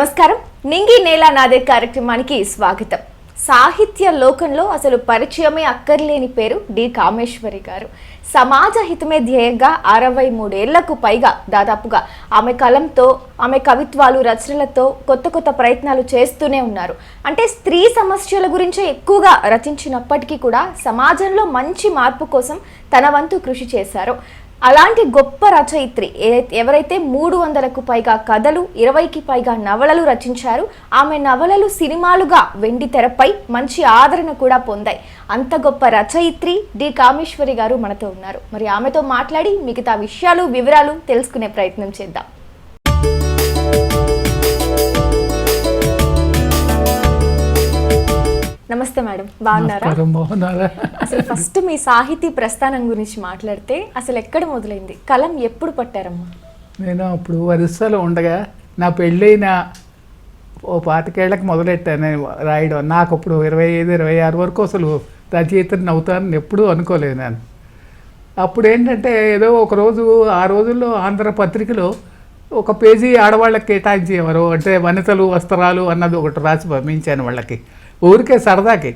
నమస్కారం. నింగి నేల నాదే కార్యక్రమానికి స్వాగతం. సాహిత్య లోకంలో అసలు పరిచయమే అక్కర్లేని పేరు డి. కామేశ్వరి గారు. సమాజ హితమే ధ్యేయంగా అరవై మూడేళ్ళకు పైగా దాదాపుగా ఆమె కలంతో ఆమె కవిత్వాలు రచనలతో కొత్త కొత్త ప్రయత్నాలు చేస్తూనే ఉన్నారు. అంటే స్త్రీ సమస్యల గురించే ఎక్కువగా రచించినప్పటికీ కూడా సమాజంలో మంచి మార్పు కోసం తన వంతు కృషి చేశారు. అలాంటి గొప్ప రచయిత్రి ఎవరైతే మూడు వందలకు పైగా కథలు ఇరవైకి పైగా నవలలు రచించారు ఆమె నవలలు సినిమాలుగా వెండి తెరపై మంచి ఆదరణ కూడా పొందాయి. అంత గొప్ప రచయిత్రి డి. కామేశ్వరి గారు మనతో ఉన్నారు. మరి ఆమెతో మాట్లాడి మిగతా విషయాలు వివరాలు తెలుసుకునే ప్రయత్నం చేద్దాం. నమస్తే మేడం. బాగున్నారా? బాగున్నారా? అసలు ఫస్ట్ మీ సాహితీ ప్రస్థానం గురించి మాట్లాడితే అసలు ఎక్కడ మొదలైంది? కలం ఎప్పుడు పట్టారమ్మా? నేను అప్పుడు ఒరిస్సాలో ఉండగా నా పెళ్ళైన ఓ పాతికేళ్ళకు మొదలెట్టాను నేను రాయడం. నాకు అప్పుడు ఇరవై ఐదు ఇరవై ఆరు వరకు అసలు రచయితని అవుతానని ఎప్పుడూ అనుకోలేదు నేను. అప్పుడు ఏంటంటే ఏదో ఒక రోజు ఆ రోజుల్లో ఆంధ్ర పత్రికలో ఒక పేజీ ఆడవాళ్ళకి కేటాయించేవారు. అంటే వనితలు వస్త్రాలు అన్నది ఒకటి రాసి పంపించాను వాళ్ళకి. ఊరికే సరదాకి.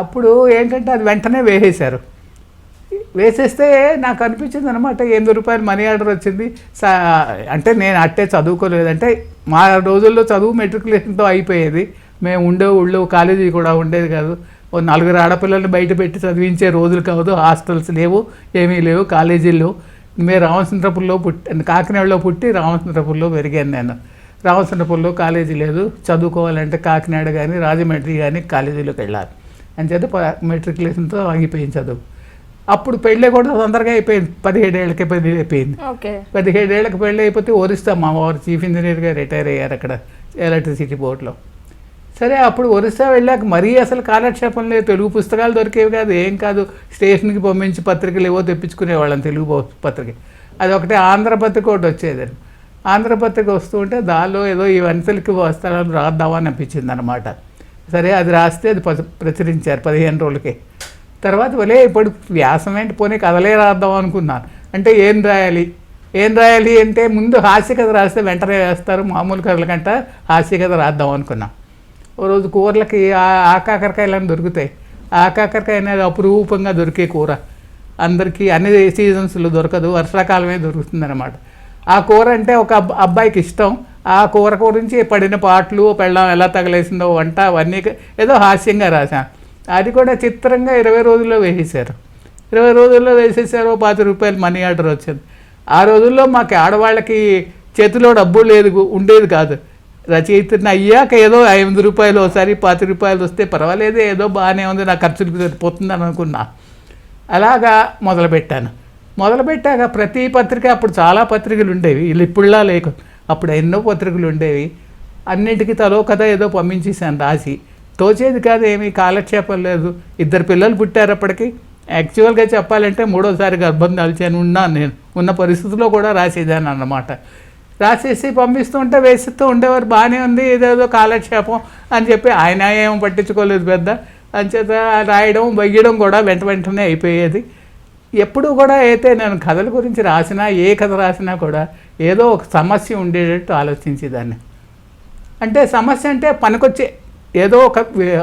అప్పుడు ఏంటంటే అది వెంటనే వేసేశారు. వేసేస్తే నాకు అనిపించింది అనమాట ఎనిమిది రూపాయలు మనీ ఆర్డర్ వచ్చింది. సా అంటే నేను అట్టే చదువుకోలేదు అంటే మా రోజుల్లో చదువు మెట్రికులేషన్తో అయిపోయేది. మేము ఉండే ఊళ్ళో కాలేజీ కూడా ఉండేది కాదు. ఓ నలుగురు ఆడపిల్లల్ని బయట పెట్టి చదివించే రోజులు కాదు హాస్టల్స్ లేవు ఏమీ లేవు కాలేజీలు మేము రామచంద్రపురంలో పుట్టి కాకినాడలో పుట్టి రామచంద్రపురంలో పెరిగాను నేను. రామచంద్రపురంలో కాలేజీ లేదు. చదువుకోవాలంటే కాకినాడ కానీ రాజమండ్రి కానీ కాలేజీలోకి వెళ్ళాలి. అని చేత మెట్రికులేషన్తో ఆగిపోయింది చదువు. అప్పుడు పెళ్ళి కూడా తొందరగా అయిపోయింది. పదిహేడేళ్ళకి పెళ్ళి అయిపోయింది. పదిహేడేళ్ళకి పెళ్ళి అయిపోతే ఒరిస్సా మా వారు చీఫ్ ఇంజనీర్గా రిటైర్ అయ్యారు అక్కడ ఎలక్ట్రిసిటీ బోర్డులో. సరే అప్పుడు ఒరిస్సా వెళ్ళాక మరీ అసలు కాలక్షేపం లేదు. తెలుగు పుస్తకాలు దొరికేవి కాదు. ఏం కాదు. స్టేషన్కి పంపించి పత్రికలు ఏవో తెప్పించుకునేవాళ్ళం తెలుగు పత్రిక. అది ఒకటే ఆంధ్రపత్రిక ఒకటి వచ్చేది ఆంధ్రపత్రిక వస్తూ ఉంటే దానిలో ఏదో ఈ వనితలకి వస్త్రాలు రాద్దామని అనిపించింది అనమాట సరే అది రాస్తే అది ప్రచురించారు పదిహేను రోజులకి. తర్వాత వలే ఇప్పుడు వ్యాసం ఏంటి పోనీ కథలే రాద్దాం అనుకున్నాను. అంటే ఏం రాయాలి? ఏం రాయాలి అంటే ముందు హాస్య కథ రాస్తే వెంటనే వేస్తారు మామూలు కథల కంట హాస్య కథ రాద్దాం అనుకున్నాం. ఓ రోజు కూరలకి ఆ- దొరుకుతాయి. ఆకాకరకాయ అనేది అపురూపంగా దొరికే కూర. అందరికీ అన్ని సీజన్స్లో దొరకదు వర్షాకాలమే దొరుకుతుంది అనమాట ఆ కూర అంటే ఒక అబ్బాయికి ఇష్టం. ఆ కూర గురించి పడిన పాటలు పెళ్ళం ఎలా తగలేసిందో వంట అవన్నీ ఏదో హాస్యంగా రాశాను అది కూడా చిత్రంగా ఇరవై రోజుల్లో వేసేశారు. ఇరవై రోజుల్లో వేసేసారు పాతి రూపాయలు మనీ ఆర్డర్ వచ్చింది. ఆ రోజుల్లో మాకు ఆడవాళ్ళకి చేతిలో డబ్బు లేదు ఉండేది కాదు. రచయితని అయ్యాక ఏదో ఐదు రూపాయలు ఒకసారి పాతి రూపాయలు వస్తే పర్వాలేదు ఏదో బాగానే ఉంది నా ఖర్చులకు అని అనుకున్నా. అలాగా మొదలుపెట్టాను. మొదలుపెట్టాక ప్రతి పత్రిక అప్పుడు చాలా పత్రికలు ఉండేవి. వీళ్ళు ఇప్పుడులా లేకు అప్పుడు ఎన్నో పత్రికలు ఉండేవి. అన్నిటికీ తలో కథ ఏదో పంపించేసాను రాసి. తోచేది కాదు ఏమీ కాలక్షేపం లేదు. ఇద్దరు పిల్లలు పుట్టారు అప్పటికి. యాక్చువల్గా చెప్పాలంటే మూడోసారి గర్భం దాల్చాను ఉన్నాను నేను. ఉన్న పరిస్థితిలో కూడా రాసేదాన్ని అన్నమాట. రాసేసి పంపిస్తుంటే వేసిస్తూ ఉండేవారు. బాగానే ఉంది ఏదేదో కాలక్షేపం అని చెప్పి ఆయన ఏం పట్టించుకోలేదు పెద్ద. అంచేత రాయడం వెయ్యడం కూడా వెంట వెంటనే అయిపోయేది. ఎప్పుడు కూడా అయితే నేను కథల గురించి రాసినా ఏ కథ రాసినా కూడా ఏదో ఒక సమస్య ఉండేటట్టు ఆలోచించేదాన్ని. అంటే సమస్య అంటే పనికొచ్చే ఏదో ఒక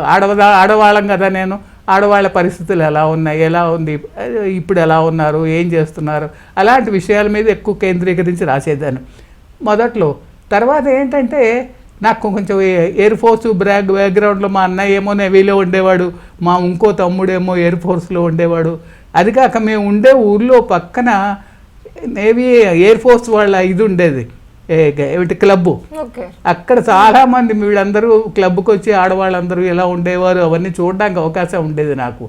ఆడవదా ఆడవాళ్ళం కదా నేను ఆడవాళ్ళ పరిస్థితులు ఎలా ఉన్నాయి ఎలా ఉంది ఇప్పుడు ఎలా ఉన్నారు ఏం చేస్తున్నారు అలాంటి విషయాల మీద ఎక్కువ కేంద్రీకరించి రాసేదాన్ని. మొదట్లో తర్వాత ఏంటంటే నాకు కొంచెం ఎయిర్ ఫోర్స్ బ్యాక్ బ్యాక్గ్రౌండ్లో మా అన్నయ్య ఏమో నేవీలో ఉండేవాడు మా ఇంకో తమ్ముడేమో ఎయిర్ ఫోర్స్లో ఉండేవాడు అది కాక మేము ఉండే ఊర్లో పక్కన నేవీ ఎయిర్ ఫోర్స్ వాళ్ళ ఇది ఉండేది. ఏమిటి క్లబ్బు. అక్కడ చాలా మంది వీళ్ళందరూ క్లబ్కి వచ్చి ఆడవాళ్ళందరూ ఎలా ఉండేవారు అవన్నీ చూడడానికి అవకాశం ఉండేది నాకు.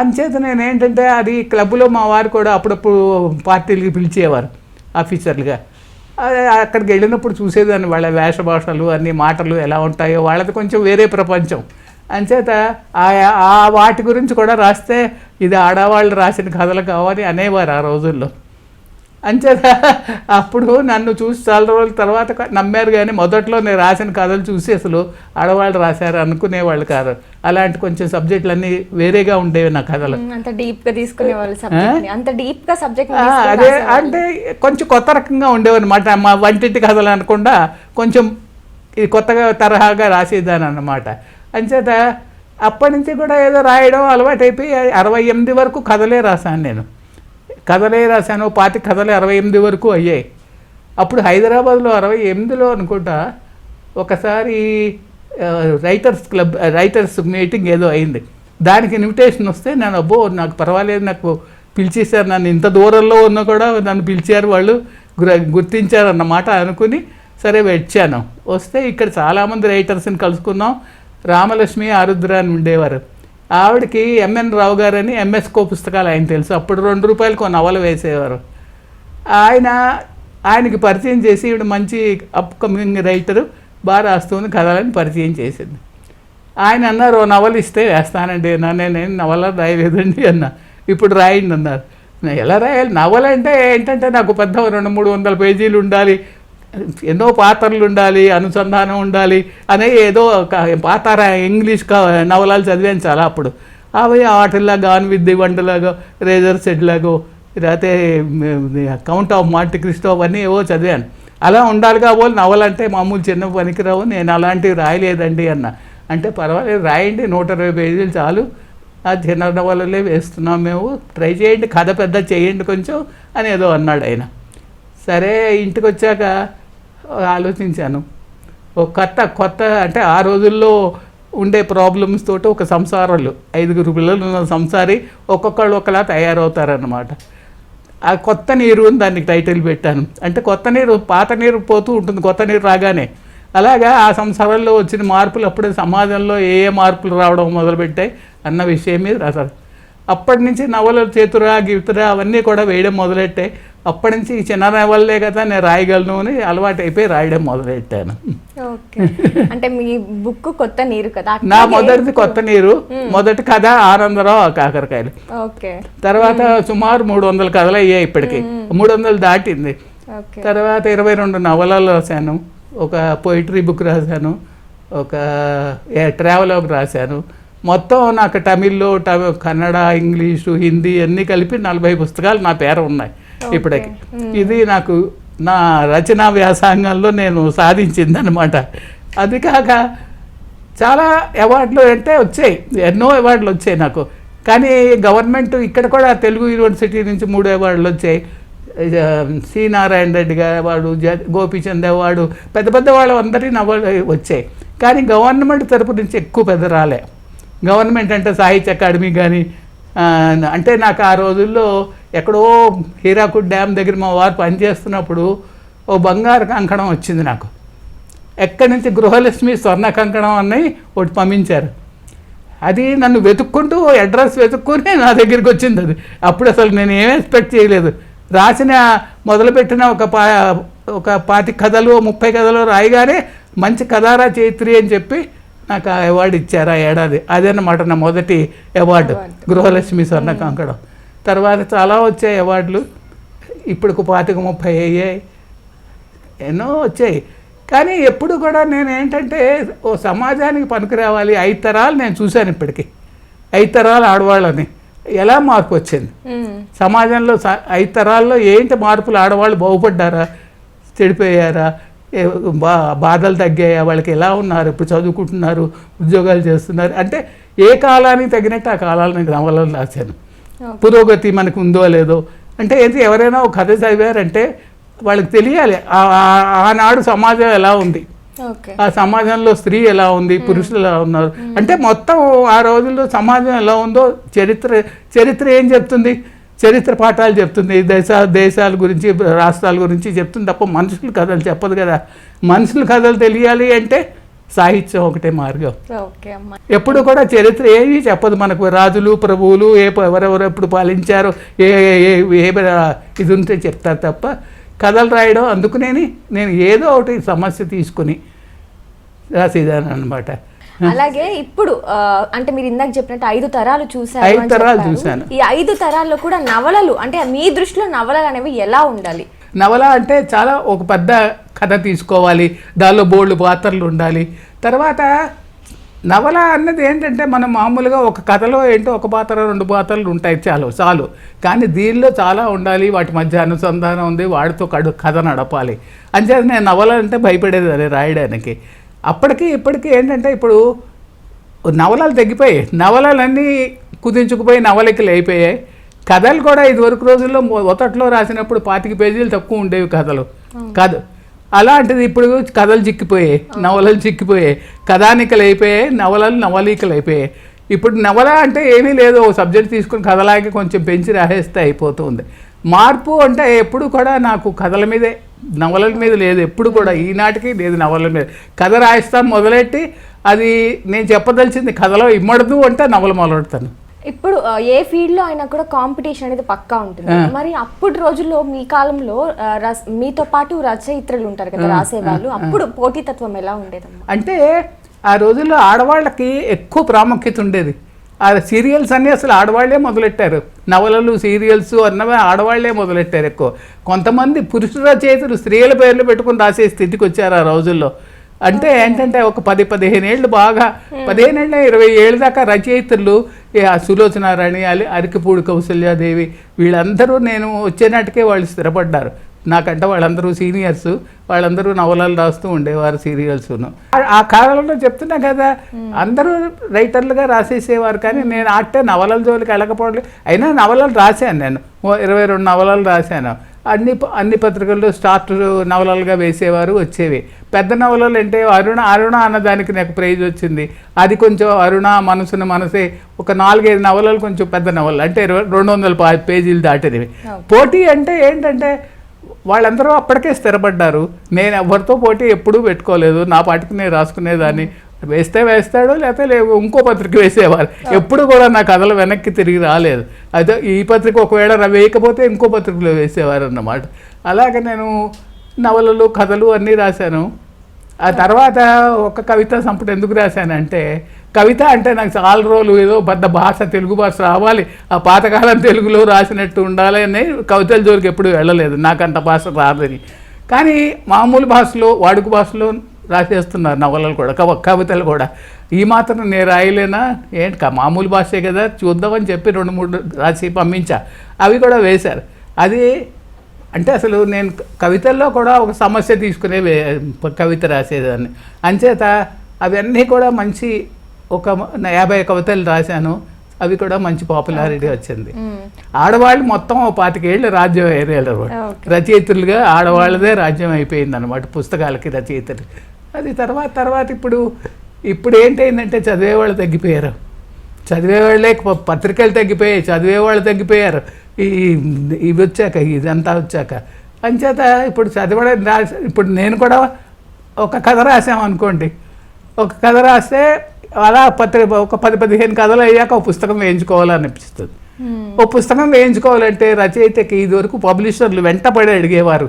అంచేత నేను ఏంటంటే అది క్లబ్లో మా వారు కూడా అప్పుడప్పుడు పార్టీలకి పిలిచేవారు ఆఫీసర్లుగా. అక్కడికి వెళ్ళినప్పుడు చూసేదాన్ని వాళ్ళ వేష భాషలు అన్ని మాటలు ఎలా ఉంటాయో. వాళ్ళది కొంచెం వేరే ప్రపంచం. అంచేత ఆ ఆ వాటి గురించి కూడా రాస్తే ఇది ఆడవాళ్ళు రాసిన కథలు కావని అనేవారు ఆ రోజుల్లో. అంచేత అప్పుడు నన్ను చూసి చాలా రోజుల తర్వాత నమ్మారు కానీ మొదట్లో నేను రాసిన కథలు చూసి అసలు ఆడవాళ్ళు రాశారు అనుకునేవాళ్ళు కాదు అలాంటి కొంచెం సబ్జెక్టులన్నీ వేరేగా ఉండేవి నా కథలు. అంత డీప్గా తీసుకునే వాళ్ళు సబ్జెక్ట్ని అంత సబ్జెక్ట్ అదే అంటే కొంచెం కొత్త రకంగా ఉండేవన్నమాట. మా వంటింటి కథలు అనకుండా కొంచెం ఇది కొత్తగా తరహాగా రాసేదాన్ని అన్నమాట అంచేత అప్పటి నుంచి కూడా ఏదో రాయడం అలవాటు అయిపోయి అరవై ఎనిమిది వరకు కథలే రాశాను నేను. కథలే రాశాను పాతి కథలే అరవై ఎనిమిది వరకు అయ్యాయి. అప్పుడు హైదరాబాద్లో అరవై ఎనిమిదిలో అనుకుంటా ఒకసారి రైటర్స్ క్లబ్ రైటర్స్ మీటింగ్ ఏదో అయింది. దానికి ఇన్విటేషన్ వస్తే నేను అబ్బో నాకు పర్వాలేదు నాకు పిలిచేశారు నన్ను ఇంత దూరంలో ఉన్నా కూడా నన్ను పిలిచారు వాళ్ళు గుర- గుర్తించారు అన్నమాట అనుకుని సరే వచ్చాను వస్తే ఇక్కడ చాలామంది రైటర్స్ని కలుసుకున్నాం. రామలక్ష్మి ఆరుద్ర అని ఉండేవారు. ఆవిడకి ఎంఎన్ రావు గారని ఎంఎస్కో పుస్తకాలు ఆయన తెలుసు. అప్పుడు రెండు రూపాయలు ఒక నవలు వేసేవారు. ఆయన ఆయనకి పరిచయం చేసి ఈవిడ మంచి అప్కమింగ్ రైటరు బాగా రాస్తుంది కథలని పరిచయం చేసింది. ఆయన అన్నారు ఓ నవలు ఇస్తే వేస్తానండి. అన్నా నేను నవల రాయలేదండి అన్న. ఇప్పుడు రాయండి అన్నారు. నేను ఎలా రాయాలి? నవల అంటే ఏంటంటే నాకు పెద్ద రెండు మూడు వందల పేజీలు ఉండాలి. ఎన్నో పాత్రలు ఉండాలి అనుసంధానం ఉండాలి అనే ఏదో ఒక పాతార ఇంగ్లీష్ నవలాలు చదివాను చాలా అప్పుడు. అవి ఆటల్లో గాన్ విత్ ది రేజర్ సెడ్లాగో లేకపోతే కౌంట్ ఆఫ్ మాంటి క్రిస్టో అవన్నీ ఏవో చదివాను. అలా ఉండాలి కాబోలు నవలంటే మామూలు చిన్న పనికిరావు నేను అలాంటివి రాయలేదండి అన్న. అంటే పర్వాలేదు రాయండి నూట ఇరవై పేజీలు చాలు. ఆ చిన్న నవలలే వేస్తున్నాం మేము. ట్రై చేయండి కథ పెద్ద చేయండి కొంచెం అని ఏదో అన్నాడు ఆయన. సరే ఇంటికి వచ్చాక ఆలోచించాను. ఒక కొత్త కొత్త అంటే ఆ రోజుల్లో ఉండే ప్రాబ్లమ్స్ తోటి ఒక సంసారాలు ఐదుగురు పిల్లలు ఉన్న సంసారి ఒక్కొక్కళ్ళు ఒకలా తయారవుతారనమాట ఆ కొత్త నీరు అని దానికి టైటిల్ పెట్టాను. అంటే కొత్త నీరు పాత నీరు పోతూ ఉంటుంది కొత్త నీరు రాగానే. అలాగా ఆ సంసారంలో వచ్చిన మార్పులు అప్పుడే సమాజంలో ఏ ఏ మార్పులు రావడం మొదలుపెట్టాయి అన్న విషయం మీద రాశారు. అప్పటి నుంచి నవలలు చేతురా గితురా అవన్నీ కూడా వేయడం మొదలెట్టాయి అప్పటి నుంచి ఈ చిన్న నవలలే కదా నేను రాయగలను అని అలవాటు అయిపోయి రాయడం మొదలెట్టాను. ఓకే. అంటే మీ బుక్ కొత్త నీరు కదా నా మొదటిది కొత్త నీరు మొదటి కథ ఆనందరావు ఆ కాకరకాయలు. ఓకే. తర్వాత సుమారు మూడు వందల కథలు అయ్యాయి ఇప్పటికి. మూడు వందలు దాటింది. తర్వాత ఇరవై రెండు నవలలు రాశాను. ఒక పోయిటరీ బుక్ రాశాను. ఒక ట్రావెలాగ్ రాశాను. మొత్తం నాకు తమిళ్ళో ట- కన్నడ ఇంగ్లీషు హిందీ అన్నీ కలిపి నలభై పుస్తకాలు నా పేరు ఉన్నాయి ఇప్పటికి. ఇది నాకు నా రచనా వ్యాసంగంలో నేను సాధించింది అనమాట అది కాక చాలా అవార్డులు అంటే వచ్చాయి. ఎన్నో అవార్డులు వచ్చాయి నాకు. కానీ గవర్నమెంట్ ఇక్కడ కూడా తెలుగు యూనివర్సిటీ నుంచి మూడు అవార్డులు వచ్చాయి. సి నారాయణ రెడ్డి గారి అవార్డు జ గోపీచంద్ అవార్డు పెద్ద పెద్ద వాళ్ళు అందరికీ అవార్డు వచ్చాయి. కానీ గవర్నమెంట్ తరపు నుంచి ఎక్కువ పెద్ద రాలే. గవర్నమెంట్ అంటే సాహిత్య అకాడమీ కానీ అంటే నాకు ఆ రోజుల్లో ఎక్కడో హీరాకుడ్ డ్యామ్ దగ్గర మా వారు పనిచేస్తున్నప్పుడు ఓ బంగారు కంకణం వచ్చింది నాకు. ఎక్కడి నుంచి గృహలక్ష్మి స్వర్ణ కంకణం అన్నవి ఒకటి పంపించారు. అది నన్ను వెతుక్కుంటూ అడ్రస్ వెతుక్కుని నా దగ్గరికి వచ్చింది అది. అప్పుడు అసలు నేను ఏం ఎక్స్పెక్ట్ చేయలేదు. రాసిన మొదలుపెట్టిన ఒక పా ఒక పాతి కథలు ముప్పై కథలు రాయగానే మంచి కథారా చైత్రి అని చెప్పి నాకు ఆ అవార్డు ఇచ్చారు ఆ ఏడాది. అదన్నమాట నా మొదటి అవార్డు గృహలక్ష్మి స్వర్ణ కంకణం. తర్వాత చాలా వచ్చాయి అవార్డులు ఇప్పుడు పాతిక ముప్పై అయ్యాయి. ఎన్నో వచ్చాయి. కానీ ఎప్పుడు కూడా నేను ఏంటంటే ఓ సమాజానికి పనికి రావాలి ఐదు తరాలు నేను చూశాను ఇప్పటికీ. ఐదు తరాలు ఆడవాళ్ళని. ఎలా మార్పు వచ్చింది? మ్మ్. సమాజంలో ఐదు తరాల్లో ఏంటి మార్పులు? ఆడవాళ్ళు బాగుపడ్డారా? చెడిపోయారా? బా బాధలు తగ్గాయా? వాళ్ళకి ఎలా ఉన్నారు? ఇప్పుడు చదువుకుంటున్నారు? ఉద్యోగాలు చేస్తున్నారు? అంటే ఏ కాలానికి తగినట్టు ఆ కాలాలను నవలలు రాశాను. పురోగతి మనకు ఉందో లేదో. అంటే ఏంటి ఎవరైనా ఒక కథ చదివారంటే వాళ్ళకి తెలియాలి ఆనాడు సమాజం ఎలా ఉంది? ఆ సమాజంలో స్త్రీ ఎలా ఉంది? పురుషులు ఎలా ఉన్నారు? అంటే మొత్తం ఆ రోజుల్లో సమాజం ఎలా ఉందో చరిత్ర చరిత్ర ఏం చెప్తుంది? చరిత్ర పాఠాలు చెప్తుంది దేశ దేశాల గురించి రాష్ట్రాల గురించి చెప్తుంది తప్ప మనుషుల కథలు చెప్పదు కదా. మనుషుల కథలు తెలియాలి అంటే సాహిత్యం ఒకటే మార్గం. ఎప్పుడు కూడా చరిత్ర ఏమీ చెప్పదు మనకు. రాజులు ప్రభువులు ఏ ఎవరెవరు ఎప్పుడు పాలించారో ఏ ఏ- ఏ ఏ ఇది ఉంటే చెప్తారు తప్ప కథలు రాయడం అందుకునేని నేను ఏదో ఒకటి సమస్య తీసుకుని రాసేదాన్ని అనమాట అలాగే ఇప్పుడు అంటే మీరు ఇందాక చెప్పినట్టు ఐదు తరాలు చూసారు ఐదు అని తరాలు చెప్పారు. చూశాను. ఈ ఐదు తరాల్లో కూడా నవలలు అంటే మీ దృష్టిలో నవలలు అనేవి ఎలా ఉండాలి? నవల అంటే చాలా ఒక పెద్ద కథ తీసుకోవాలి దానిలో బోల్డ్ పాత్రలు ఉండాలి. తర్వాత నవల అన్నది ఏంటంటే మనం మామూలుగా ఒక కథలో ఏంటో ఒక పాత్ర రెండు పాత్రలు ఉంటాయి చాలు చాలు. కానీ దీనిలో చాలా ఉండాలి వాటి మధ్య అనుసంధానం ఉంది వాడితో కడు కథ నడపాలి. అంచేత నేను నవల అంటే భయపడేది అది రాయడానికి. అప్పటికి ఇప్పటికీ ఏంటంటే ఇప్పుడు నవలలు తగ్గిపోయాయి నవలలన్నీ కుదించుకుపోయి నవలకి అయిపోయాయి. కథలు కూడా ఇదివరకు రోజుల్లో మొదట్లో రాసినప్పుడు పాతిక పేజీలు తక్కువ ఉండేవి కథలు. కాదు అలాంటిది ఇప్పుడు కథలు చిక్కిపోయాయి నవలలు చిక్కిపోయాయి. కథానికలు అయిపోయాయి నవలలు నవలీకలు అయిపోయాయి. ఇప్పుడు నవల అంటే ఏమీ లేదు. ఓ సబ్జెక్ట్ తీసుకుని కథలాగి కొంచెం పెంచి రాసేస్తే అయిపోతుంది. మార్పు అంటే ఎప్పుడు కూడా నాకు కథల మీదే నవలల మీద లేదు. ఎప్పుడు కూడా ఈనాటికి లేదు నవలల మీద. కథ రాయిస్తాను మొదలెట్టి అది నేను చెప్పదలిచింది కథలో ఇమ్మడదు అంటే నవల మొదలెడతాను. ఇప్పుడు ఏ ఫీల్డ్లో అయినా కూడా కాంపిటీషన్ అనేది పక్కా ఉంటుంది. మరి అప్పుడు రోజుల్లో మీ కాలంలో మీతో పాటు రచయిత్రులు ఉంటారు కదా రాసేవాళ్ళు. అప్పుడు పోటీతత్వం ఎలా ఉండేదమ్మా? అంటే ఆ రోజుల్లో ఆడవాళ్ళకి ఎక్కువ ప్రాముఖ్యత ఉండేది. ఆ సీరియల్స్ అన్నీ అసలు ఆడవాళ్ళే మొదలెట్టారు. నవలలు సీరియల్స్ అన్నవి ఆడవాళ్ళే మొదలెట్టారు ఎక్కువ. కొంతమంది పురుష రచయితలు స్త్రీల పేర్లు పెట్టుకుని రాసే స్థితికి వచ్చారు ఆ రోజుల్లో. అంటే ఏంటంటే ఒక పది పదిహేను ఏళ్ళు బాగా పదిహేను ఏళ్ళ ఇరవై ఏళ్ళ దాకా రచయితలు సులోచనారాణి అలి అరికిపూడి కౌసల్యాదేవి వీళ్ళందరూ నేను వచ్చేనాటికే వాళ్ళు స్థిరపడ్డారు. నాకంటే వాళ్ళందరూ సీనియర్స్ వాళ్ళందరూ నవలలు రాస్తూ ఉండేవారు సీరియల్స్ను. ఆ కాలంలో చెప్తున్నా కదా అందరూ రైటర్లుగా రాసేసేవారు కానీ నేను ఆటే నవలల జోలికి వెళ్ళకపోవడం అయినా నవలలు రాశాను నేను. ఇరవై రెండు నవలలు రాశాను. అన్ని అన్ని పత్రికల్లో స్టార్ట్ నవలలుగా వేసేవారు వచ్చేవి. పెద్ద నవలలు అంటే అరుణ అరుణ అన్నదానికి నాకు ప్రైజ్ వచ్చింది. అది కొంచెం అరుణ మనసున మనసే ఒక నాలుగైదు నవలలు కొంచెం పెద్ద నవలలు. అంటే ఇరవై రెండు వందల పేజీలు దాటినవి. పోటీ అంటే ఏంటంటే వాళ్ళందరూ అప్పటికే స్థిరపడ్డారు. నేను ఎవరితో పోటీ ఎప్పుడూ పెట్టుకోలేదు. నా పాటికి నేను రాసుకునేదాన్ని. వేస్తే వేస్తాడు లేకపోతే లేవు ఇంకో పత్రిక వేసేవారు. ఎప్పుడు కూడా నా కథలు వెనక్కి తిరిగి రాలేదు. అయితే ఈ పత్రిక ఒకవేళ వేయకపోతే ఇంకో పత్రికలో వేసేవారు అన్నమాట అలాగే నేను నవలలు కథలు అన్నీ రాశాను. ఆ తర్వాత ఒక కవిత సంపుటి ఎందుకు రాశానంటే కవిత అంటే నాకు చాలా రోజులు ఏదో పెద్ద భాష తెలుగు భాష రావాలి ఆ పాతకాలం తెలుగులో రాసినట్టు ఉండాలి అని కవితల జోలికి ఎప్పుడు వెళ్ళలేదు. నాకు అంత భాష రాదని. కానీ మామూలు భాషలో వాడుక భాషలో రాసేస్తున్నారు నవలలు కూడా కవ కవితలు కూడా. ఈ మాత్రం నేను రాయలేనా? ఏంటి మామూలు భాషే కదా చూద్దామని చెప్పి రెండు మూడు రాసి పంపించా. అవి కూడా వేశారు. అది అంటే అసలు నేను కవితల్లో కూడా ఒక సమస్య తీసుకునే కవిత రాసేదాన్ని. అంచేత అవన్నీ కూడా మంచి ఒక యాభై కవితలు రాశాను. అవి కూడా మంచి పాపులారిటీ వచ్చింది. ఆడవాళ్ళు మొత్తం పాతికేళ్ళు రాజ్యం ఏరియాలు Okay. రచయితలుగా ఆడవాళ్ళదే రాజ్యం అయిపోయింది అనమాట పుస్తకాలకి రచయితలు. అది తర్వాత తర్వాత ఇప్పుడు ఇప్పుడు ఏంటైందంటే చదివేవాళ్ళు తగ్గిపోయారు. చదివేవాళ్ళే పత్రికలు తగ్గిపోయాయి చదివేవాళ్ళు తగ్గిపోయారు. ఈ ఇవి వచ్చాక ఇదంతా వచ్చాక. అంచేత ఇప్పుడు చదవడం రాసి ఇప్పుడు నేను కూడా ఒక కథ రాసామనుకోండి ఒక కథ రాస్తే అలా పత్రిక ఒక పది పదిహేను కథలు అయ్యాక ఒక పుస్తకం వేయించుకోవాలనిపిస్తుంది. ఓ పుస్తకం వేయించుకోవాలంటే రచయితకి ఇదివరకు పబ్లిషర్లు వెంటపడి అడిగేవారు.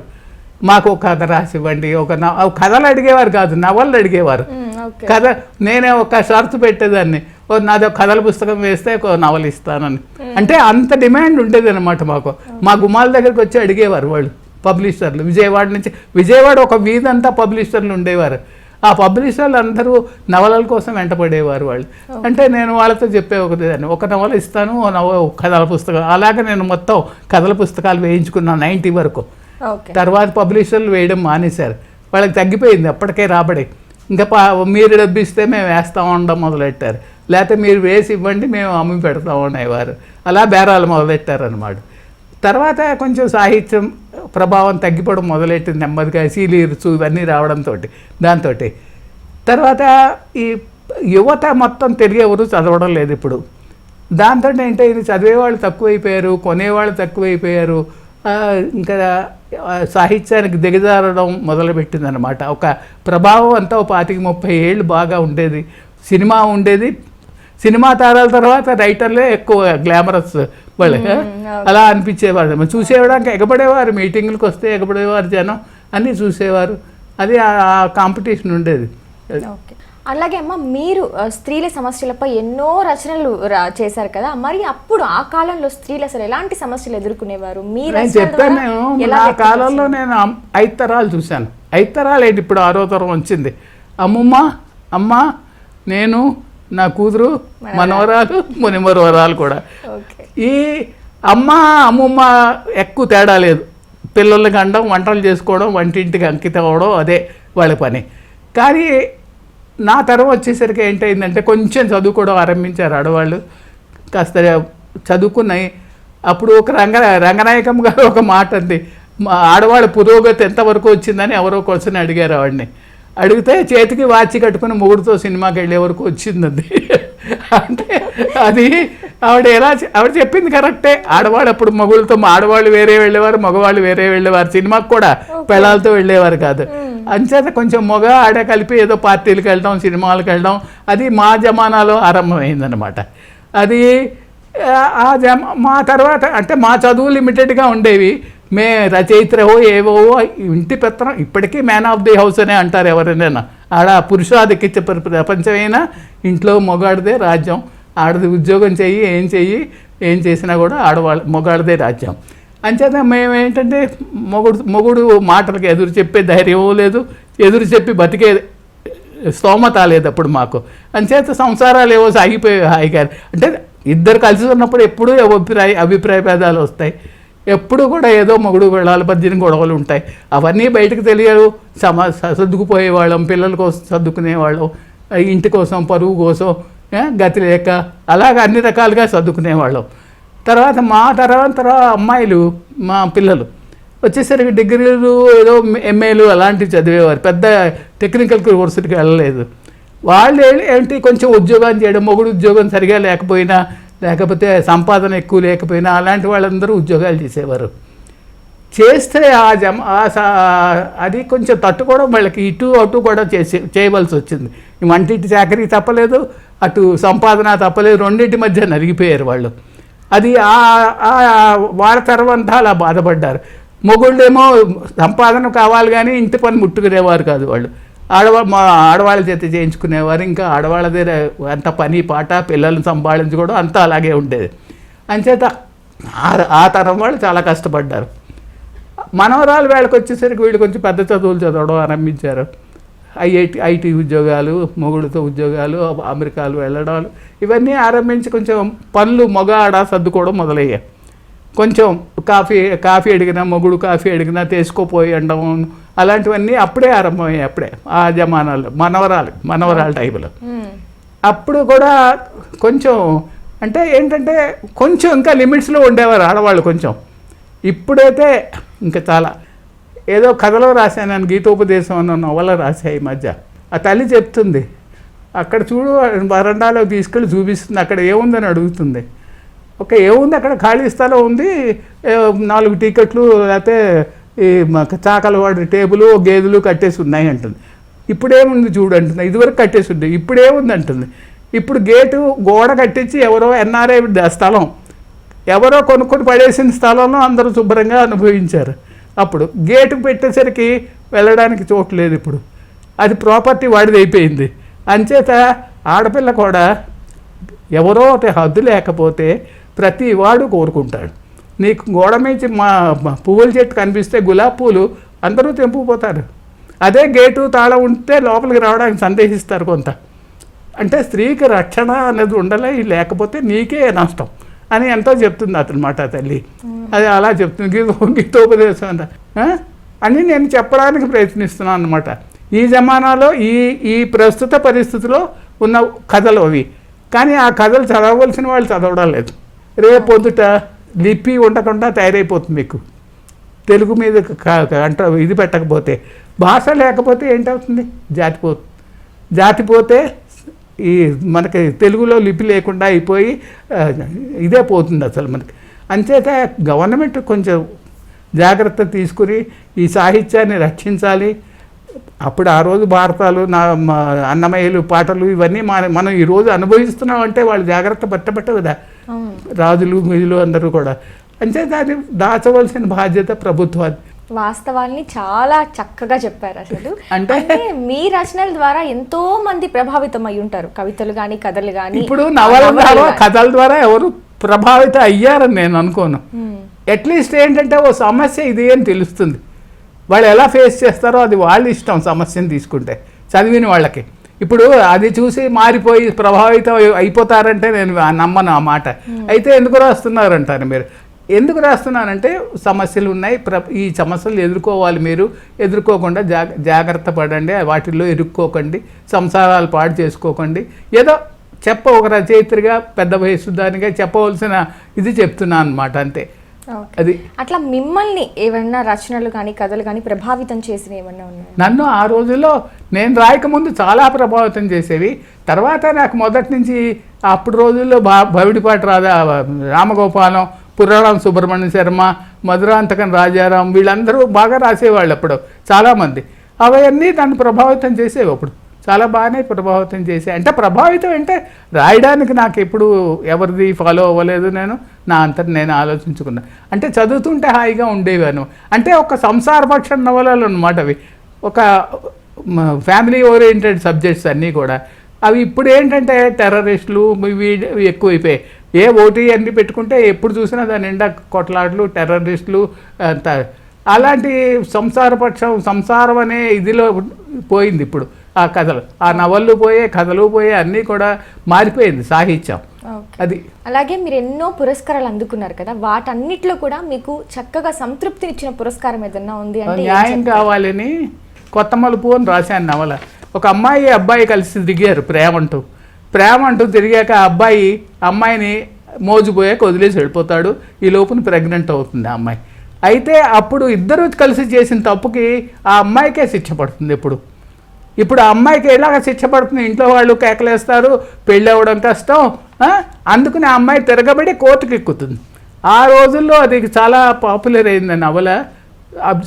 మాకు ఒక కథ రాసి ఇవ్వండి ఒక కథలు అడిగేవారు కాదు నవళ్ళు అడిగేవారు. కథ నేనే ఒక షరతు పెట్టేదాన్ని. నాది ఒక కథల పుస్తకం వేస్తే ఒక నవల ఇస్తానని. అంటే అంత డిమాండ్ ఉండేది అనమాట మాకు. మా గుమ్మాల దగ్గరికి వచ్చి అడిగేవారు వాళ్ళు పబ్లిషర్లు విజయవాడ నుంచి విజయవాడ ఒక వీధంతా పబ్లిషర్లు ఉండేవారు. ఆ పబ్లిషర్లు అందరూ నవలల కోసం వెంటపడేవారు వాళ్ళు. అంటే నేను వాళ్ళతో చెప్పే ఒకటి దాన్ని ఒక నవల ఇస్తాను ఓ నవ ఒక కథల పుస్తకం. అలాగే నేను మొత్తం కథల పుస్తకాలు వేయించుకున్నాను నైంటీ వరకు. తర్వాత పబ్లిషర్లు వేయడం మానేశారు. వాళ్ళకి తగ్గిపోయింది అప్పటికే రాబడి. ఇంకా మీరు డబ్బు ఇస్తే మేము వేస్తాం ఉండడం మొదలెట్టారు. లేకపోతే మీరు వేసి ఇవ్వండి మేము అమ్మి పెడతాము అనేవారు అలా బేరాలు మొదలెట్టారనమాట తర్వాత కొంచెం సాహిత్యం ప్రభావం తగ్గిపోవడం మొదలెట్టింది నెమ్మదిగా సీలీర్స్ ఇవన్నీ రావడంతో దాంతో తర్వాత ఈ యువత మొత్తం తిరిగేవారు చదవడం లేదు ఇప్పుడు. దాంతో ఏంటంటే ఇది చదివేవాళ్ళు తక్కువైపోయారు కొనేవాళ్ళు తక్కువైపోయారు ఇంకా సాహిత్యానికి దిగజారడం మొదలుపెట్టింది అనమాట ఒక ప్రభావం అంతా ఒక పాతిక ముప్పై ఏళ్ళు బాగా ఉండేది. సినిమా ఉండేది సినిమా తారాల తర్వాత రైటర్లే ఎక్కువ గ్లామరస్ వాళ్ళు. అలా అనిపించేవారు మరి చూసేవాడానికి ఎగబడేవారు మీటింగులకు వస్తే ఎగబడేవారు జనం అన్నీ చూసేవారు. అది ఆ కాంపిటీషన్ ఉండేది. ఓకే. అలాగే అమ్మ మీరు ఆ, స్త్రీల సమస్యలపై ఎన్నో రచనలు రా- చేశారు కదా. మరి అప్పుడు ఆ కాలంలో స్త్రీలు అసలు ఎలాంటి సమస్యలు ఎదుర్కొనేవారు? మీ నేను రచనల చెప్పాను ద్వారా నేను ఎలా నా వ్యక్తపరిచారు? కాలంలో నేను అమ్- ఐదు తరాలు చూశాను. ఐదు తరాలు ఏంటి? ఇప్పుడు ఆరో తరం వచ్చింది. అమ్మమ్మ అమ్మ నేను నా కూతురు మనవరాలు. మునిమరవరాలు కూడా. ఈ అమ్మ అమ్మమ్మ ఎక్కువ తేడా లేదు. పిల్లల్ని కండం వంటలు చేసుకోవడం వంటింటికి అంకితం అవ్వడం అదే వాళ్ళ పని. కానీ నా తరం వచ్చేసరికి ఏంటైందంటే కొంచెం చదువుకోవడం ఆరంభించారు ఆడవాళ్ళు. కాస్త చదువుకున్నాయి అప్పుడు ఒక రంగ రంగనాయకమ్మ గారు ఒక మాట అంది. మా ఆడవాళ్ళ పురోగతి ఎంతవరకు వచ్చిందని ఎవరో క్వశ్చన్ అడిగారు ఆవిడని. అడిగితే చేతికి వాచి కట్టుకుని మొగుడుతో సినిమాకి వెళ్ళే వరకు వచ్చిందండి. అంటే అది ఆవిడ ఎలా ఆవిడ చెప్పింది కరెక్టే. ఆడవాళ్ళు అప్పుడు మగుళ్ళతో ఆడవాళ్ళు వేరే వెళ్ళేవారు మగవాళ్ళు వేరే వెళ్ళేవారు. సినిమాకి కూడా పిల్లలతో వెళ్ళేవారు కాదు. అంచేత కొంచెం మగ ఆడ కలిపి ఏదో పార్టీలకు వెళ్ళడం సినిమాలకు వెళ్ళడం అది మా జమానాలో ఆరంభమైందనమాట అది ఆ, ఆ జమ మా తర్వాత అంటే మా చదువు లిమిటెడ్గా ఉండేవి. మే రచయిత్రవో ఏవో ఇంటి పెత్తనం ఇప్పటికీ మ్యాన్ ఆఫ్ ది హౌస్ అనే అంటారు ఎవరైనా ఆడ పురుషాధిక్యత ప్రపంచమైనా? ఇంట్లో మొగాడిదే రాజ్యం. ఆడది ఉద్యోగం చెయ్యి ఏం చెయ్యి ఏం చేసినా కూడా ఆడవాళ్ళ మొగాడిదే రాజ్యం. అంచేత మేము ఏంటంటే మొగుడు మొగుడు మాటలకి ఎదురు చెప్పే ధైర్యం లేదు ఎదురు చెప్పి బతికే స్తోమత లేదు అప్పుడు మాకు. అంచేత సంసారాలు ఏవో సాగిపోయాయి హాయిగారు. అంటే ఇద్దరు కలిసి ఉన్నప్పుడు ఎప్పుడూ అభిప్రాయ అభిప్రాయ భేదాలు వస్తాయి. ఎప్పుడు కూడా ఏదో మొగుడు వెళ్ళాలి పద్దెనిమిది గొడవలు ఉంటాయి. అవన్నీ బయటకు తెలియదు సమా సర్దుకుపోయేవాళ్ళం పిల్లల కోసం సర్దుకునేవాళ్ళం ఇంటి కోసం పరువు కోసం గతి లేక అలాగ అన్ని రకాలుగా సర్దుకునేవాళ్ళం. తర్వాత మా తర్వాత తర్వాత అమ్మాయిలు మా పిల్లలు వచ్చేసరికి డిగ్రీలు ఏదో ఎంఏలు అలాంటివి చదివేవారు. పెద్ద టెక్నికల్ కోర్సులకి వెళ్ళలేదు. వాళ్ళు ఏంటి కొంచెం ఉద్యోగం చేయడం మొగుడు ఉద్యోగం సరిగా లేకపోయినా లేకపోతే సంపాదన ఎక్కువ లేకపోయినా అలాంటి వాళ్ళందరూ ఉద్యోగాలు చేసేవారు. చేస్తే ఆ జమ అది కొంచెం తట్టుకోవడం వాళ్ళకి ఇటు అటు కూడా చేసే చేయవలసి వచ్చింది. వంటింటి చాకరీ తప్పలేదు అటు సంపాదన తప్పలేదు రెండింటి మధ్య నలిగిపోయారు వాళ్ళు. అది వార తర్వాత అలా బాధపడ్డారు. మొగుళ్ళేమో సంపాదన కావాలి కానీ ఇంటి పని ముట్టుకునేవారు కాదు వాళ్ళు. ఆడవా మా ఆడవాళ్ళ చేత చేయించుకునేవారు. ఇంకా ఆడవాళ్ళదే అంత పని పాట పిల్లల్ని సంపాదించుకోవడం అంతా అలాగే ఉండేది. అంచేత ఆ- ఆ తరం వాళ్ళు చాలా కష్టపడ్డారు. మనవరాలు వేళకు వచ్చేసరికి వీళ్ళు కొంచెం పెద్ద చదువులు చదవడం ఆరంభించారు. ఐఐటి ఐటీ ఉద్యోగాలు మొగుడుతో ఉద్యోగాలు అమెరికాలు వెళ్ళడాలు ఇవన్నీ ఆరంభించి కొంచెం పనులు మగ ఆడ సర్దుకోవడం మొదలయ్యాయి. కొంచెం కాఫీ కాఫీ అడిగినా మొగుడు కాఫీ అడిగినా తీసుకోపోయి అనడం అలాంటివన్నీ అప్పుడే ఆరంభమయ్యాయి అప్పుడే ఆ జమానాల్లో మనవరాలు మనవరాలు టైపులో. అప్పుడు కూడా కొంచెం అంటే ఏంటంటే కొంచెం ఇంకా లిమిట్స్లో ఉండేవారు ఆడవాళ్ళు కొంచెం. ఇప్పుడైతే ఇంకా చాలా. ఏదో కథలో రాశాను నేను గీతోపదేశం అన్న నవల రాశా ఈ మధ్య. ఆ తల్లి చెప్తుంది అక్కడ చూడు వరండాలో తీసుకెళ్ళి చూపిస్తుంది అక్కడ ఏముందని అడుగుతుంది. ఓకే ఏముంది అక్కడ? ఖాళీ స్థలం ఉంది. నాలుగు టికెట్లు లేకపోతే ఈ మ- చాకల వాడి టేబుల్ గేదెలు కట్టేసి ఉన్నాయి అంటుంది. ఇప్పుడేముంది చూడు అంటుంది. ఇదివరకు కట్టేసి ఉంది. ఇప్పుడేముంది అంటుంది. ఇప్పుడు గేటు గోడ కట్టించి ఎవరో ఎన్ఆర్ఐ స్థలం ఎవరో కొనుక్కొని పడేసిన స్థలంలో అందరూ శుభ్రంగా అనుభవించారు. అప్పుడు గేటు పెట్టేసరికి వెళ్ళడానికి చోటు లేదు ఇప్పుడు. అది ప్రాపర్టీ వాడిది అయిపోయింది. అంచేత ఆడపిల్ల కూడా ఎవరో ఒకటి హద్దు లేకపోతే ప్రతి వాడు కోరుకుంటాడు. నీకు గోడ మీద మా పువ్వుల చెట్టు కనిపిస్తే గులాబీ పూలు అందరూ తెంపుకుపోతారు. అదే గేటు తాళం ఉంటే లోపలికి రావడానికి సందేహిస్తారు కొంత. అంటే స్త్రీకి రక్షణ అనేది ఉండాలి లేకపోతే నీకే నష్టం అని ఎంతో చెప్తుంది అతని మాట తల్లి. అది అలా చెప్తుంది. గీత గీతోపదేశం అంట? అని నేను చెప్పడానికి ప్రయత్నిస్తున్నాను అనమాట ఈ జమానాలో ఈ ఈ ప్రస్తుత పరిస్థితిలో ఉన్న కథలు అవి. కానీ ఆ కథలు చదవవలసిన వాళ్ళు చదవడం లేదు. రేపు పొద్దుట లిపి ఉండకుండా తయారైపోతుంది మీకు. తెలుగు మీద అంట ఇది పెట్టకపోతే భాష లేకపోతే ఏంటవుతుంది? జాతిపో జాతిపోతే ఈ మనకి తెలుగులో లిపి లేకుండా అయిపోయి ఇదే పోతుంది అసలు మనకి. అంచేత గవర్నమెంట్ కొంచెం జాగ్రత్త తీసుకుని ఈ సాహిత్యాన్ని రక్షించాలి. అప్పుడు ఆ రోజు భారతాలు నా అన్నమయ్యలు పాటలు ఇవన్నీ మన మనం ఈరోజు అనుభవిస్తున్నాం అంటే వాళ్ళు జాగ్రత్త పట్టబట్ట కదా. రాజులు మిజులు అందరూ కూడా. అంచేత అది దాచవలసిన బాధ్యత ప్రభుత్వాన్ని వాస్తవాల్ని చాలా చక్కగా చెప్పారు అసలు. అంటే- అంటే మీ రచనల ద్వారా ఎంతో మంది ప్రభావితం అయి ఉంటారు. కవితలు గాని కథలు గాని ఇప్పుడు నవల ద్వారా. కథల ద్వారా ఎవరు ప్రభావిత అయ్యారని నేను అనుకోను. అట్లీస్ట్ ఏంటంటే ఓ సమస్య ఇది అని తెలుస్తుంది. వాళ్ళు ఎలా ఫేస్ చేస్తారో అది వాళ్ళ ఇష్టం సమస్యను తీసుకుంటే చదివిన వాళ్ళకి. ఇప్పుడు అది చూసి మారిపోయి ప్రభావితం అయి- అయిపోతారంటే నేను నమ్మను ఆ మాట. అయితే ఎందుకు రాస్తున్నారంటారు మీరు? ఎందుకు రాస్తున్నానంటే సమస్యలు ఉన్నాయి ప్ర ఈ సమస్యలు ఎదుర్కోవాలి మీరు. ఎదుర్కోకుండా జాగ జాగ్రత్త పడండి వాటిల్లో ఇరుక్కోకండి సంసారాలు పాడు చేసుకోకండి. ఏదో చెప్ప ఒక రచయిత్రిగా పెద్ద వయసు దానిగా చెప్పవలసిన ఇది చెప్తున్నాను అనమాట అంతే. అది అట్లా మిమ్మల్ని ఏమన్నా రచనలు కానీ కథలు కానీ ప్రభావితం చేసిన ఏమన్నా ఉన్నాయి? నన్ను ఆ రోజుల్లో నేను రాయకముందు చాలా ప్రభావితం చేసేవి. తర్వాత నాకు మొదటి నుంచి అప్పుడు రోజుల్లో బా భవిడిపాటి రాధా రామగోపాలం పురాణం సుబ్రహ్మణ్య శర్మ మధురాంతకం రాజారాం వీళ్ళందరూ బాగా రాసేవాళ్ళు అప్పుడు చాలామంది. అవన్నీ నన్ను ప్రభావితం చేసేవి అప్పుడు. చాలా బాగానే ప్రభావితం చేసే అంటే ప్రభావితం అంటే రాయడానికి నాకు ఎప్పుడు ఎవరిది ఫాలో అవ్వలేదు నేను నా అంతట నేను ఆలోచించుకున్నా. అంటే చదువుతుంటే హాయిగా ఉండేవాను. అంటే ఒక సంసారపక్ష నవలలు అనమాట అవి. ఒక ఫ్యామిలీ ఓరియంటెడ్ సబ్జెక్ట్స్ అన్నీ కూడా. అవి ఇప్పుడు ఏంటంటే టెర్రరిస్టులు ఇవి ఎక్కువైపోయాయి. ఏ ఓటీ అన్ని పెట్టుకుంటే ఎప్పుడు చూసినా దాని నిండా కొట్లాటలు టెర్రరిస్టులు అంత. అలాంటి సంసారపక్షం సంసారం అనే ఇదిలో పోయింది ఇప్పుడు. ఆ కథలు. ఆ నవళ్ళు పోయే కథలు పోయే అన్నీ కూడా మారిపోయింది సాహిత్యం. అది అలాగే మీరు ఎన్నో పురస్కారాలు అందుకున్నారు కదా వాటన్నిటిలో కూడా మీకు చక్కగా సంతృప్తినిచ్చిన పురస్కారం ఏదన్నా ఉంది అంటే న్యాయం కావాలని కొత్త మలుపు అని రాశాను నవల. ఒక అమ్మాయి అబ్బాయి కలిసి దిగారు ప్రేమ అంటూ. ప్రేమ అంటూ తిరిగాక ఆ అబ్బాయి అమ్మాయిని మోజుపోయాక వదిలేసి వెళ్ళిపోతాడు. ఈ లోపున ప్రెగ్నెంట్ అవుతుంది ఆ అమ్మాయి. అయితే అప్పుడు ఇద్దరు కలిసి చేసిన తప్పుకి ఆ అమ్మాయికే శిక్ష పడుతుంది ఇప్పుడు ఇప్పుడు ఆ అమ్మాయికి ఎలాగ శిక్ష పడుతుంది? ఇంట్లో వాళ్ళు కేకలేస్తారు పెళ్ళి అవ్వడం కష్టం అందుకని ఆ అమ్మాయి తిరగబడి కోర్టుకి ఎక్కుతుంది. ఆ రోజుల్లో అది చాలా పాపులర్ అయింది నవల.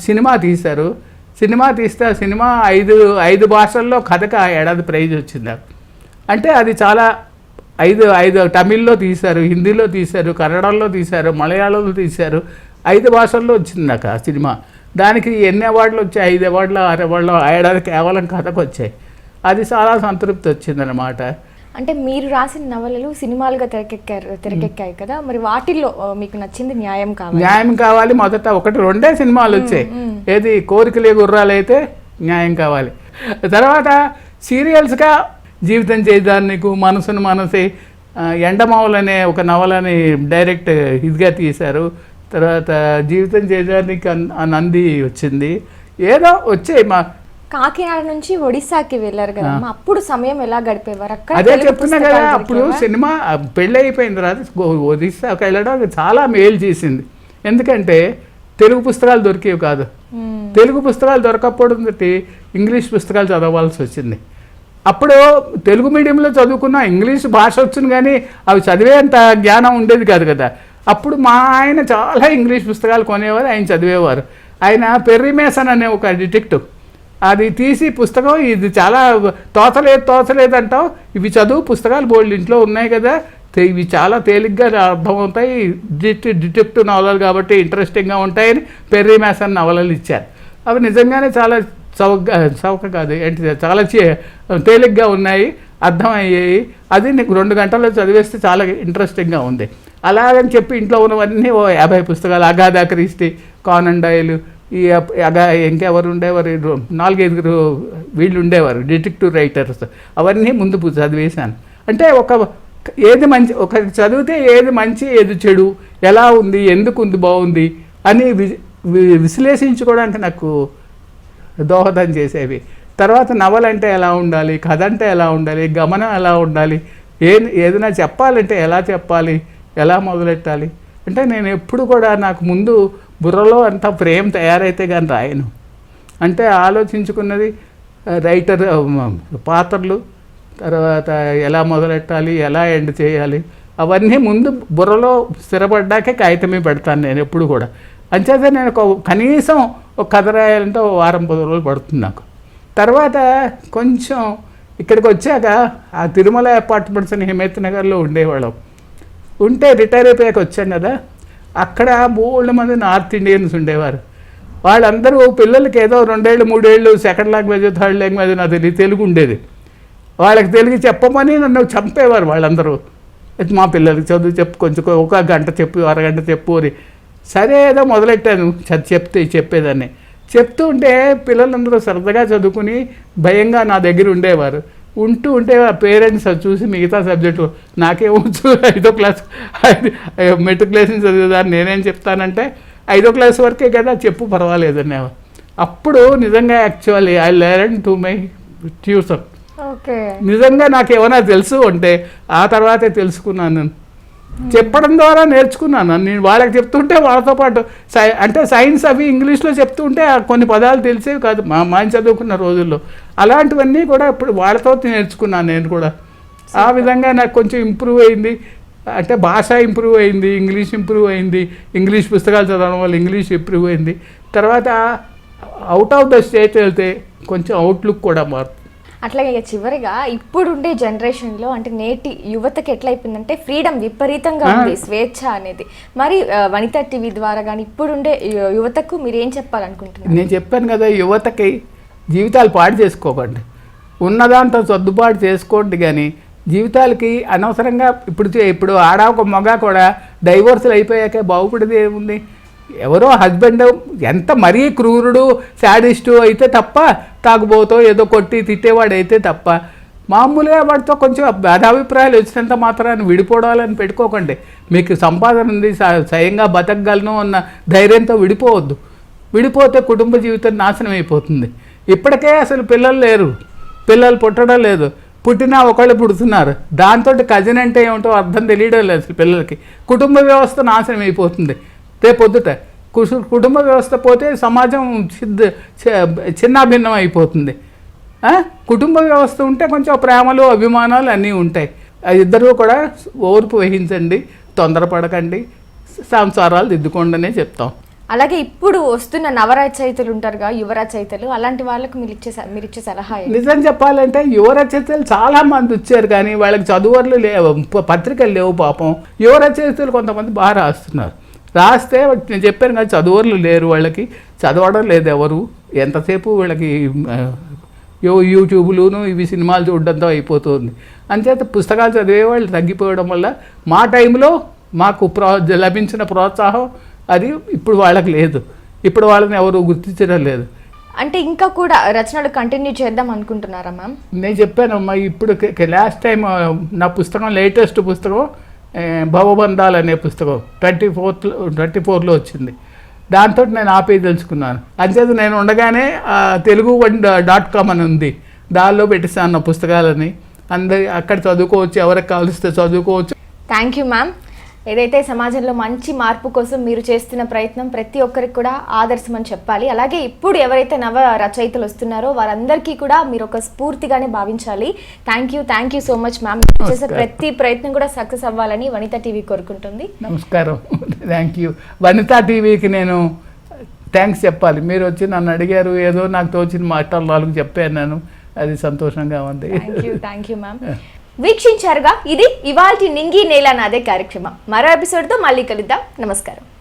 సినిమా తీశారు. సినిమా తీస్తే ఆ సినిమా ఐదు ఐదు భాషల్లో కథకు ఆ ఏడాది ప్రైజ్ వచ్చింది. అంటే అది చాలా ఐదు ఐదు తమిళ్ళో తీశారు హిందీలో తీశారు కన్నడంలో తీశారు మలయాళంలో తీశారు. ఐదు భాషల్లో వచ్చింది నాకు ఆ సినిమా. దానికి ఎన్ని అవార్డులు వచ్చాయి? ఐదు అవార్డులు ఆరు అవార్డులు ఆ ఏడాది కేవలం కథకు వచ్చాయి. అది చాలా సంతృప్తి వచ్చిందనమాట అంటే మీరు రాసిన నవలలు సినిమాలుగా తెరకెక్కారు తెరకెక్కాయి కదా? మరి వాటిల్లో మీకు నచ్చింది న్యాయం కావాలి. న్యాయం కావాలి. మొదట ఒకటి రెండే సినిమాలు వచ్చాయి. ఏది? కోరికలే గుర్రాలు అయితే న్యాయం కావాలి. తర్వాత సీరియల్స్గా జీవితం చేయదాన్ని నీకు మనసును మనసే ఎండమావులు అనే ఒక నవలని డైరెక్ట్ ఇదిగా తీశారు. తర్వాత జీవితం చేయడానికి ఆ నంది వచ్చింది ఏదో వచ్చాయి మా కాకినాడ నుంచి ఒడిశాకి వెళ్ళారు కదా. అప్పుడు సమయం ఎలా గడిపేవారు అక్కడ అదే చెప్తున్నా కదా అప్పుడు? సినిమా పెళ్ళి అయిపోయిన తర్వాత ఒరిస్సాకి వెళ్ళడం చాలా మేలు చేసింది ఎందుకంటే తెలుగు పుస్తకాలు దొరికేవి కాదు. తెలుగు పుస్తకాలు దొరకకపోవడం తోటి ఇంగ్లీష్ పుస్తకాలు చదవాల్సి వచ్చింది అప్పుడు తెలుగు మీడియంలో చదువుకున్న ఇంగ్లీష్ భాష వచ్చును కానీ అవి చదివేంత జ్ఞానం ఉండేది కాదు కదా అప్పుడు మా ఆయన చాలా ఇంగ్లీష్ పుస్తకాలు కొనేవారు ఆయన చదివేవారు. ఆయన పెర్రిమేసన్ అనే ఒక డిటెక్టివ్. అది తీసి పుస్తకం ఇది చాలా తోచలేదు తోచలేదు అంటావు. ఇవి చదువు పుస్తకాలు బోల్డ్ ఇంట్లో ఉన్నాయి కదా. ఇవి చాలా తేలిగ్గా అర్థమవుతాయి. డిట్ డిటెక్టివ్ నవలలు కాబట్టి ఇంట్రెస్టింగ్గా ఉంటాయని పెర్రీమేసన్ నవలలు ఇచ్చారు. అవి నిజంగానే చాలా చౌక చౌక కాదు ఏంటి చాలా చే- తేలిగ్గా ఉన్నాయి. అర్థమయ్యాయి. అది నీకు రెండు గంటల్లో చదివేస్తే చాలా ఇంట్రెస్టింగ్గా ఉంది. అలాగని చెప్పి ఇంట్లో ఉన్నవన్నీ ఓ యాభై పుస్తకాలు అగాధా క్రీస్టి కానన్ డైలు ఈ అగా ఇంకెవరు ఉండేవారు? నాలుగైదుగురు వీళ్ళు ఉండేవారు డిటెక్టివ్ రైటర్స్. అవన్నీ ముందు చదివేశాను. అంటే ఒక ఏది మంచి ఒక చదివితే ఏది మంచి ఏది చెడు ఎలా ఉంది ఎందుకు ఉంది బాగుంది అని వి- విశ్లేషించుకోవడానికి నాకు దోహదం చేసేవి. తర్వాత నవల అంటే ఎలా ఉండాలి కథ అంటే ఎలా ఉండాలి గమనం ఎలా ఉండాలి ఏ ఏదైనా చెప్పాలంటే ఎలా చెప్పాలి ఎలా మొదలెట్టాలి? అంటే నేను ఎప్పుడు కూడా నాకు ముందు బుర్రలో అంత ఫ్రేమ్ తయారైతే కానీ రాయను. అంటే ఆలోచించుకున్నది రైటర్ పాత్రలు తర్వాత ఎలా మొదలెట్టాలి ఎలా ఎండ్ చేయాలి అవన్నీ ముందు బుర్రలో స్థిరపడ్డాకే కాగితమే పెడతాను నేను ఎప్పుడు కూడా. అంచేత నేను ఒక కనీసం ఒక కథ రాయాలంటే ఒక వారం పది రోజులు పడుతుంది నాకు. తర్వాత కొంచెం ఇక్కడికి వచ్చాక ఆ తిరుమల అపార్ట్మెంట్స్ అని హిమేత్ నగర్లో ఉండేవాళ్ళం. ఉంటే రిటైర్ అయిపోయాక వచ్చాం కదా అక్కడ మూడు మంది నార్త్ ఇండియన్స్ ఉండేవారు. వాళ్ళందరూ పిల్లలకి ఏదో రెండేళ్ళు మూడేళ్ళు సెకండ్ లాంగ్వేజ్ థర్డ్ లాంగ్వేజ్ నాకు తెలియదు తెలుగు ఉండేది. వాళ్ళకి తెలుగు చెప్పమని నన్ను చంపేవారు వాళ్ళందరూ. మా పిల్లలకి చదువు చెప్పు కొంచెం ఒక గంట చెప్పు అరగంట చెప్పు అని. సరే ఏదో మొదలెట్టాను చెప్తే చెప్పేదాన్ని. చెప్తూ ఉంటే పిల్లలందరూ సరదాగా చదువుకుని భయంగా నా దగ్గర ఉండేవారు. ఉంటూ ఉంటే పేరెంట్స్ చూసి మిగతా సబ్జెక్టు నాకేమొచ్చు ఐదో క్లాస్ మెట్రికులేషన్ చదివేదాన్ని నేనేం చెప్తానంటే ఐదో క్లాస్ వరకే కదా చెప్పు పర్వాలేదు అనేవారు అప్పుడు నిజంగా actually I learn to my tuition okay. నిజంగా నాకు ఏమైనా తెలుసు అంటే ఆ తర్వాతే తెలుసుకున్నాను. నేను చెప్పడం ద్వారా నేర్చుకున్నాను. నేను వాళ్ళకి చెప్తుంటే వాళ్ళతో పాటు సై అంటే సైన్స్ అవి ఇంగ్లీష్లో చెప్తుంటే కొన్ని పదాలు తెలిసేవి కాదు. మా మా చదువుకున్న రోజుల్లో. అలాంటివన్నీ కూడా ఇప్పుడు వాళ్ళతో నేర్చుకున్నాను నేను కూడా. ఆ విధంగా నాకు కొంచెం ఇంప్రూవ్ అయింది. అంటే భాష ఇంప్రూవ్ అయింది ఇంగ్లీష్ ఇంప్రూవ్ అయింది. ఇంగ్లీష్ పుస్తకాలు చదవడం వల్ల ఇంగ్లీష్ ఇంప్రూవ్ అయింది. తర్వాత అవుట్ ఆఫ్ ద స్టేట్ వెళ్తే కొంచెం అవుట్లుక్ కూడా మారుతుంది. అట్లాగే ఇక చివరిగా ఇప్పుడుండే జనరేషన్లో అంటే నేటి యువతకి ఎట్లా అయిపోయిందంటే ఫ్రీడమ్ విపరీతంగా. ఉంది స్వేచ్ఛ అనేది. మరి వనిత టీవీ ద్వారా కానీ ఇప్పుడుండే యువతకు మీరు ఏం చెప్పాలనుకుంటున్నారు? నేను చెప్పాను కదా యువతకి జీవితాలు పాడు చేసుకోకండి. ఉన్నదాంతో సర్దుబాటు చేసుకోండి కానీ జీవితాలకి అనవసరంగా ఇప్పుడు ఇప్పుడు ఆడ ఒక మగ కూడా డైవోర్సులు అయిపోయాకే బాగుపడేది ఏముంది? ఎవరో హస్బెండ్ ఎంత మరీ క్రూరుడు శాడిస్టు అయితే తప్ప తాగుబోతో ఏదో కొట్టి తిట్టేవాడు అయితే తప్ప. మామూలుగా వాడితో కొంచెం భేదాభిప్రాయాలు వచ్చినంత మాత్రాన్ని విడిపోవాలని పెట్టుకోకండి. మీకు సంపాదన ఉంది స- స్వయంగా బతకగలను అన్న ధైర్యంతో విడిపోవద్దు. విడిపోతే కుటుంబ జీవితం నాశనం అయిపోతుంది. ఇప్పటికే అసలు పిల్లలు లేరు. పిల్లలు పుట్టడం లేదు. పుట్టినా ఒకళ్ళు పుడుతున్నారు. దాంతో కజిన్ అంటే ఏమిటో అర్థం తెలియడం లేదు అసలు పిల్లలకి. కుటుంబ వ్యవస్థ నాశనం అయిపోతుంది. రేపొద్దుట కుటుంబ వ్యవస్థ పోతే సమాజం చిద్ చిన్నాభిన్నం అయిపోతుంది? కుటుంబ వ్యవస్థ ఉంటే కొంచెం ప్రేమలు అభిమానాలు అన్నీ ఉంటాయి. ఇద్దరూ కూడా ఓర్పు వహించండి తొందరపడకండి సంసారాలు దిద్దుకోండి అనే చెప్తాం. అలాగే ఇప్పుడు వస్తున్న నవ రచయితలు ఉంటారుగా యువ రచయితలు అలాంటి వాళ్ళకు మీరు ఇచ్చే మీరు ఇచ్చే సలహా? నిజం చెప్పాలంటే యువ రచయితలు చాలా మంది వచ్చారు కానీ వాళ్ళకి చదువర్లు లేవు పత్రికలు లేవు పాపం. యువ రచయితలు కొంతమంది బాగా రాస్తున్నారు. రాస్తే నేను చెప్పాను కదా చదువర్లు లేరు వాళ్ళకి చదవడం లేదు ఎవరు. ఎంతసేపు వీళ్ళకి యూట్యూబ్లోను ఇవి సినిమాలు చూడడంతో అయిపోతుంది. అంచేత పుస్తకాలు చదివే వాళ్ళు తగ్గిపోవడం వల్ల మా టైంలో మాకు ప్రో లభించిన ప్రోత్సాహం అది ఇప్పుడు వాళ్ళకి లేదు. ఇప్పుడు వాళ్ళని ఎవరు గుర్తించడం లేదు. అంటే ఇంకా కూడా రచనలు కంటిన్యూ చేద్దాం అనుకుంటున్నారా మ్యామ్? నేను చెప్పాను అమ్మా ఇప్పుడు లాస్ట్ టైం నా పుస్తకం లేటెస్ట్ పుస్తకం భవబంధాలు అనే పుస్తకం ట్వంటీ ఫోర్త్ ట్వంటీ ఫోర్లో వచ్చింది. దాంతో నేను ఆపే తెలుసుకున్నాను. అంచేత నేను ఉండగానే తెలుగు వన్ డాట్ కామ్ అని ఉంది. దానిలో పెట్టిస్తాను నా పుస్తకాలని. అందరి అక్కడ చదువుకోవచ్చు ఎవరికి కావలిస్తే చదువుకోవచ్చు. థ్యాంక్ యూ మ్యామ్ ఏదైతే సమాజంలో మంచి మార్పు కోసం మీరు చేస్తున్న ప్రయత్నం ప్రతి ఒక్కరికి కూడా ఆదర్శం అని చెప్పాలి. అలాగే ఇప్పుడు ఎవరైతే నవ రచయితలు వస్తున్నారో వారందరికీ కూడా మీరు ఒక స్ఫూర్తిగానే భావించాలి. Thank you thank you so much ma'am చేసే. ప్రతి ప్రయత్నం కూడా సక్సెస్ అవ్వాలని వనిత టీవీ కోరుకుంటుంది. నమస్కారం. థ్యాంక్ యూ వనితా టీవీకి నేను థ్యాంక్స్ చెప్పాలి. మీరు వచ్చి నన్ను అడిగారు ఏదో నాకు తోచిన మాటలు నాలుగు చెప్పాను నేను. అది సంతోషంగా ఉంది. Thank you thank you ma'am వీక్షించారుగా. ఇది ఇవాల్టి నింగి నేల నాదే కార్యక్రమం. మరో ఎపిసోడ్తో మళ్ళీ కలుద్దాం. నమస్కారం.